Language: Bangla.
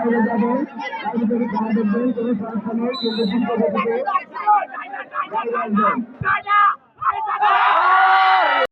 বাইরে যাবে বাইরে থেকে খেলা দেখবেন কোনো সমস্যা নেই কিন্তু